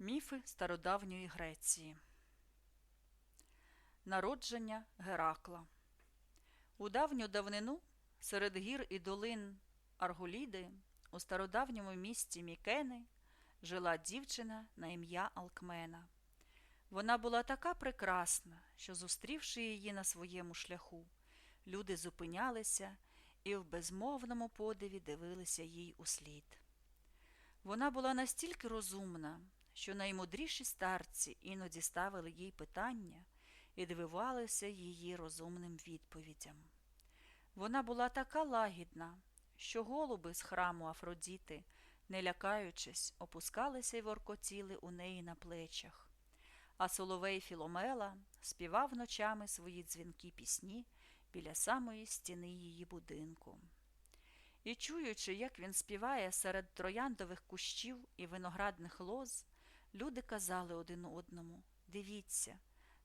Міфи стародавньої Греції. Народження Геракла. У давню давнину серед гір і долин Арголіди у стародавньому місті Мікени жила дівчина на ім'я Алкмена. Вона була така прекрасна, що, зустрівши її на своєму шляху, люди зупинялися і в безмовному подиві дивилися їй услід. Вона була настільки розумна, що наймудріші старці іноді ставили їй питання і дивувалися її розумним відповідям. Вона була така лагідна, що голуби з храму Афродіти, не лякаючись, опускалися й воркотіли у неї на плечах, а соловей Філомела співав ночами свої дзвінкі пісні біля самої стіни її будинку. І чуючи, як він співає серед трояндових кущів і виноградних лоз, люди казали один одному Дивіться,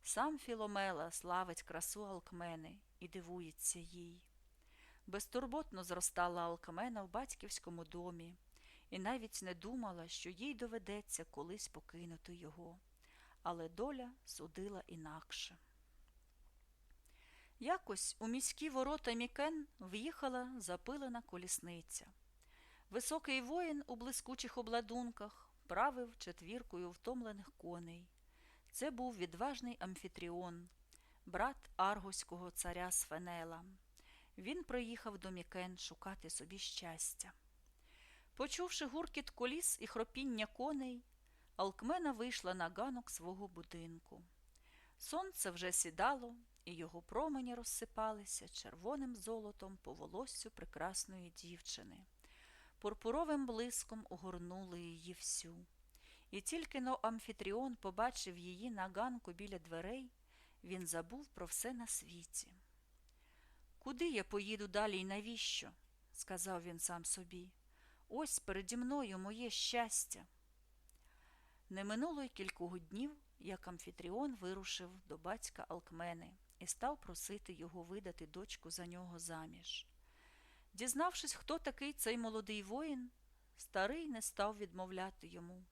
сам Філомела славить красу Алкмени і дивується їй. Безтурботно зростала Алкмена в батьківському домі і навіть не думала, що їй доведеться колись покинути його, але доля судила інакше. Якось у міські ворота Мікен в'їхала запилена колісниця. Високий воїн у блискучих обладунках правив четвіркою втомлених коней. Це був відважний амфітріон, брат аргоського царя Сфенела. Він приїхав до Мікен шукати собі щастя. Почувши гуркіт коліс і хропіння коней, Алкмена вийшла на ганок свого будинку. Сонце вже сідало, і його промені розсипалися червоним золотом по волоссю прекрасної дівчини. Пурпуровим блиском огорнули її всю. І тільки но Амфітріон побачив її на ганку біля дверей, він забув про все на світі. Куди я поїду далі і навіщо? сказав він сам собі. Ось переді мною моє щастя. Не минуло й кількох днів, як Амфітріон вирушив до батька Алкмени і став просити його видати дочку за нього заміж. Дізнавшись, хто такий цей молодий воїн, старий не став відмовляти йому.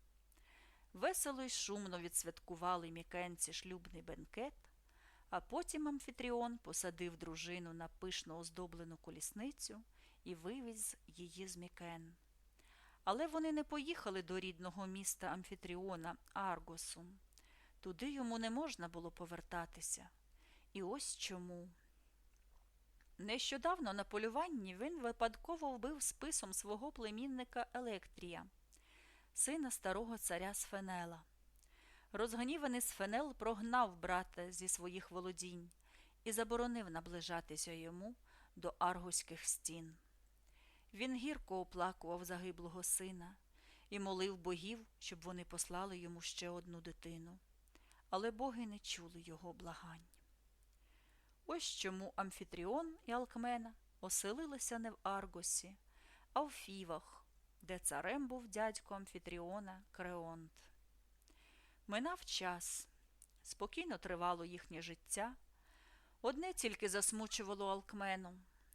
Весело й шумно відсвяткували мікенці шлюбний бенкет, а потім Амфітріон посадив дружину на пишно оздоблену колісницю і вивіз її з Мікен. Але вони не поїхали до рідного міста Амфітріона Аргосу. Туди йому не можна було повертатися. І ось чому. Нещодавно на полюванні він випадково вбив списом свого племінника Електрія, сина старого царя Сфенела. Розгніваний Сфенел прогнав брата зі своїх володінь і заборонив наближатися йому до аргоських стін. Він гірко оплакував загиблого сина і молив богів, щоб вони послали йому ще одну дитину. Але боги не чули його благань. Ось чому Амфітріон і Алкмена оселилися не в Аргосі, а в Фівах, де царем був дядько Амфітріона Креонт. Минав час, спокійно тривало їхнє життя. Одне тільки засмучувало Алкмену.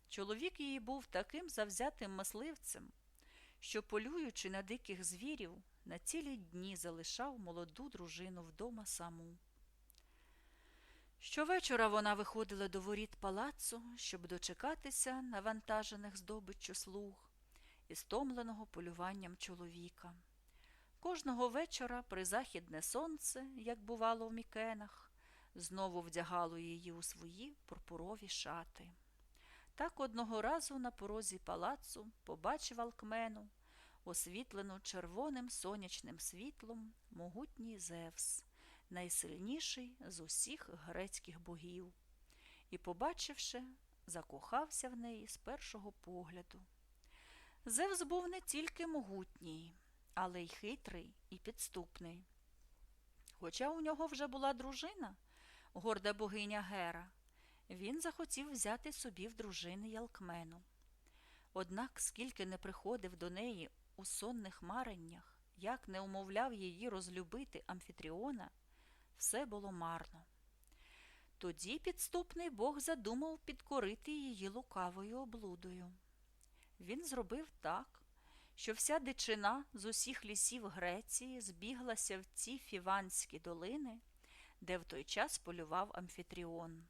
Чоловік її був таким завзятим мисливцем, що, полюючи на диких звірів, на цілі дні залишав молоду дружину вдома саму. Щовечора вона виходила до воріт палацу, щоб дочекатися навантажених здобиччю слуг і стомленого полюванням чоловіка. Кожного вечора призахідне сонце, як бувало в мікенах, знову вдягало її у свої пурпурові шати. Так одного разу на порозі палацу побачив Алкмену, освітлену червоним сонячним світлом, могутній Зевс, найсильніший з усіх грецьких богів, і, побачивши, закохався в неї з першого погляду. Зевс був не тільки могутній, але й хитрий і підступний. Хоча у нього вже була дружина, горда богиня Гера, він захотів взяти собі в дружини Ялкмену. Однак, скільки не приходив до неї у сонних мареннях, як не умовляв її розлюбити Амфітріона, все було марно. Тоді підступний Бог задумав підкорити її лукавою облудою. Він зробив так, що вся дичина з усіх лісів Греції збіглася в ці фіванські долини, де в той час полював амфітріон.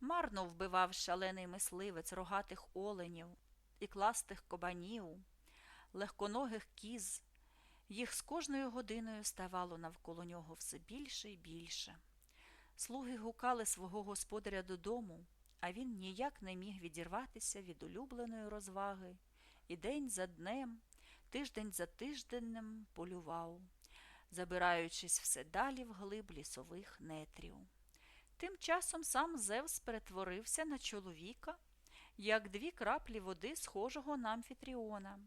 Марно вбивав шалений мисливець рогатих оленів і кластих кабанів, легконогих кіз. Їх з кожною годиною ставало навколо нього все більше і більше. Слуги гукали свого господаря додому, а він ніяк не міг відірватися від улюбленої розваги і день за днем, тиждень за тижденнем полював, забираючись все далі в глиб лісових нетрів. Тим часом сам Зевс перетворився на чоловіка, як дві краплі води, схожого на амфітріона,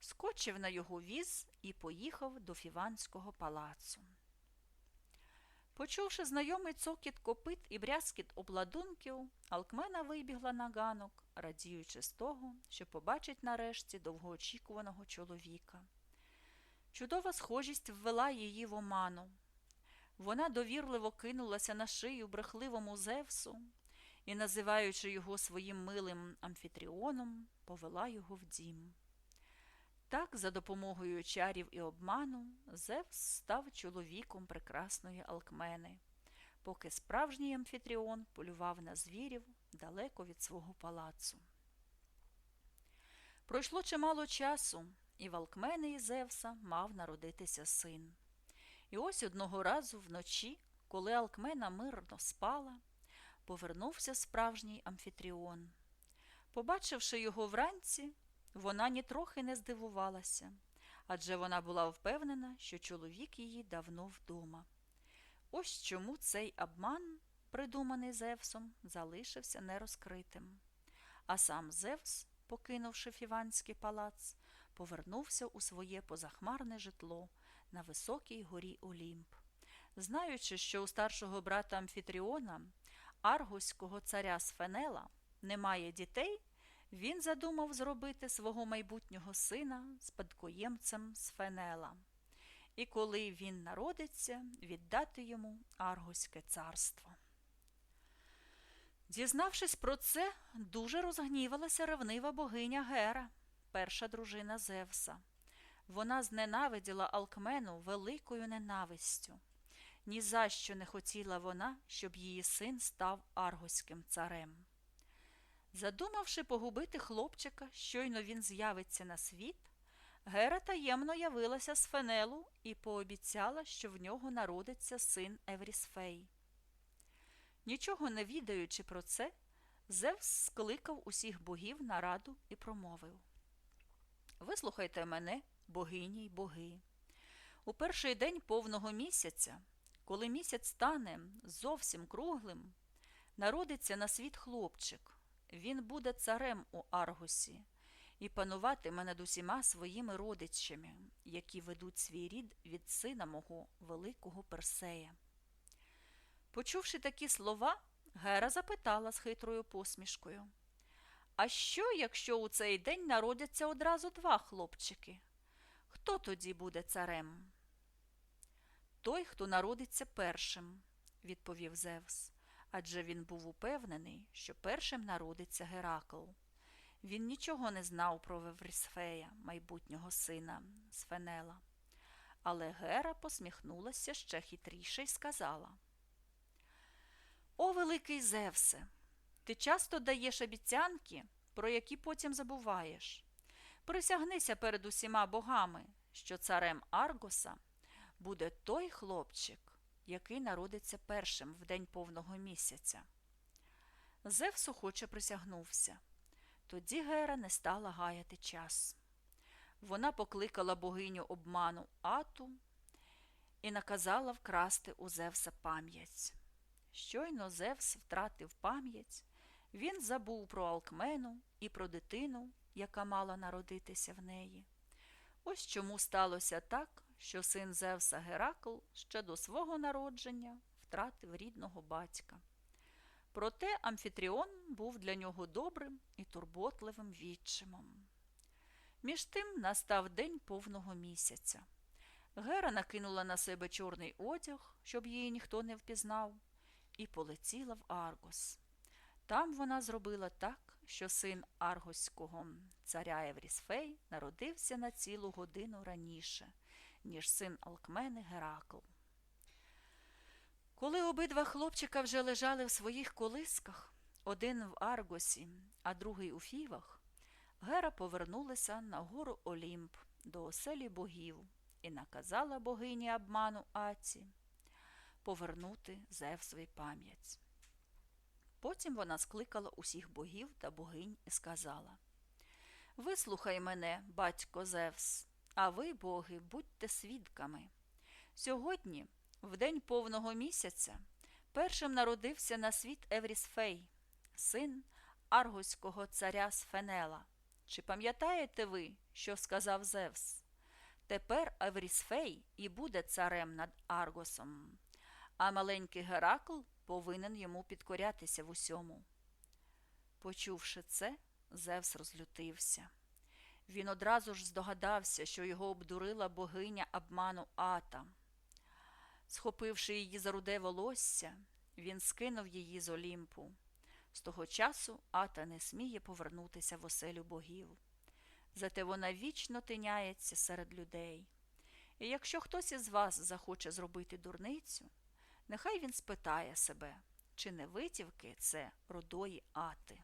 скочив на його віз і поїхав до Фіванського палацу. Почувши знайомий цокіт копит і брязкіт обладунків, Алкмена вибігла на ганок, радіючи з того, що побачить нарешті довгоочікуваного чоловіка. Чудова схожість ввела її в оману. Вона довірливо кинулася на шию брехливому Зевсу і, називаючи його своїм милим амфітріоном, повела його в дім. Так, за допомогою чарів і обману, Зевс став чоловіком прекрасної Алкмени, поки справжній амфітріон полював на звірів далеко від свого палацу. Пройшло чимало часу, і в Алкмени і Зевса мав народитися син. І ось одного разу вночі, коли Алкмена мирно спала, повернувся справжній амфітріон. Побачивши його вранці, вона нітрохи не здивувалася, адже вона була впевнена, що чоловік її давно вдома. Ось чому цей обман, придуманий Зевсом, залишився нерозкритим. А сам Зевс, покинувши Фіванський палац, повернувся у своє позахмарне житло на високій горі Олімп. Знаючи, що у старшого брата Амфітріона, аргуського царя Сфенела, немає дітей, він задумав зробити свого майбутнього сина спадкоємцем Сфенела. І коли він народиться, віддати йому Аргуське царство. Дізнавшись про це, дуже розгнівалася ревнива богиня Гера, перша дружина Зевса. Вона зненавиділа Алкмену великою ненавистю. Ні за що не хотіла вона, щоб її син став аргоським царем. Задумавши погубити хлопчика, щойно він з'явиться на світ, Гера таємно явилася з Фенелу і пообіцяла, що в нього народиться син Еврісфей. Нічого не відаючи про це, Зевс скликав усіх богів на раду і промовив Вислухайте мене, богині й боги. У перший день повного місяця, коли місяць стане зовсім круглим, народиться на світ хлопчик. Він буде царем у Аргусі і пануватиме над усіма своїми родичами, які ведуть свій рід від сина мого великого Персея. Почувши такі слова, Гера запитала з хитрою посмішкою А що, якщо у цей день народяться одразу два хлопчики? Хто тоді буде царем? Той, хто народиться першим, відповів Зевс адже він був упевнений, що першим народиться Геракл. Він нічого не знав про Веврісфея, майбутнього сина Сфенела. Але Гера посміхнулася ще хитріше й сказала О, великий Зевсе, ти часто даєш обіцянки, про які потім забуваєш. Присягнися перед усіма богами, що царем Аргоса буде той хлопчик, який народиться першим в день повного місяця. Зевс охоче присягнувся. Тоді Гера не стала гаяти час. Вона покликала богиню обману Ату і наказала вкрасти у Зевса пам'ять. Щойно Зевс втратив пам'ять, він забув про Алкмену і про дитину, яка мала народитися в неї. Ось чому сталося так, що син Зевса Геракл ще до свого народження втратив рідного батька. Проте Амфітріон був для нього добрим і турботливим відчимом. Між тим настав день повного місяця. Гера накинула на себе чорний одяг, щоб її ніхто не впізнав, і полетіла в Аргос. Там вона зробила так, що син Аргоського царя Еврісфей народився на цілу годину раніше, ніж син Алкмени Геракл. Коли обидва хлопчика вже лежали в своїх колисках, один в Аргосі, а другий у Фівах, Гера повернулася на гору Олімп до оселі богів і наказала богині обману Аці повернути Зевсові пам'ять. Потім вона скликала усіх богів та богинь і сказала Вислухай мене, батько Зевс, а ви, боги, будьте свідками. Сьогодні, в день повного місяця, першим народився на світ Еврісфей, син Аргоського царя Сфенела. Чи пам'ятаєте ви, що сказав Зевс? Тепер Еврісфей і буде царем над Аргосом, а маленький Геракл повинен йому підкорятися в усьому. Почувши це, Зевс розлютився. Він одразу ж здогадався, що його обдурила богиня обману Ата. Схопивши її за руде волосся, він скинув її з Олімпу. З того часу Ата не сміє повернутися в оселю богів. Зате вона вічно тиняється серед людей. І якщо хтось із вас захоче зробити дурницю, нехай він спитає себе, чи не витівки це рудої ати.